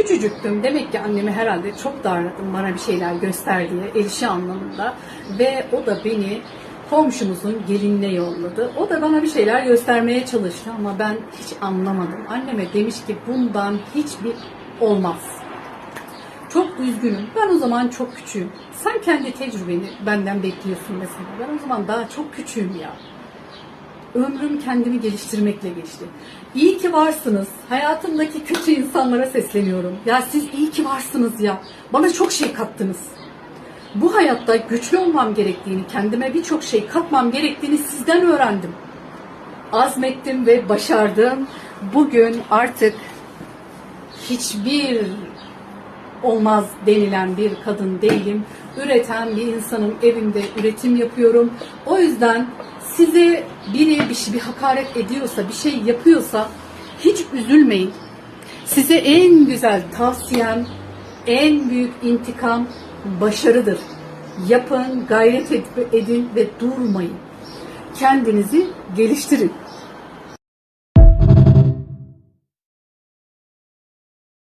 Küçücüktüm. Demek ki annemi herhalde çok darladım bana bir şeyler göster diye. Elişi anlamında. Ve o da beni komşumuzun gelinine yolladı. O da bana bir şeyler göstermeye çalıştı ama ben hiç anlamadım. Anneme demiş ki bundan hiçbir olmaz. Çok üzgünüm. Ben o zaman çok küçüğüm. Sen kendi tecrübeni benden bekliyorsun mesela. Ben o zaman daha çok küçüğüm ya. Ömrüm kendimi geliştirmekle geçti. İyi ki varsınız. Hayatımdaki kötü insanlara sesleniyorum. Ya siz iyi ki varsınız ya. Bana çok şey kattınız. Bu hayatta güçlü olmam gerektiğini, kendime birçok şey katmam gerektiğini sizden öğrendim. Azmettim ve başardım. Bugün artık hiçbir olmaz denilen bir kadın değilim. Üreten bir insanım. Evimde üretim yapıyorum. O yüzden size biri bir, şey, bir hakaret ediyorsa, bir şey yapıyorsa hiç üzülmeyin. Size en güzel tavsiyem, en büyük intikam başarıdır. Yapın, gayret ed- edin ve durmayın. Kendinizi geliştirin.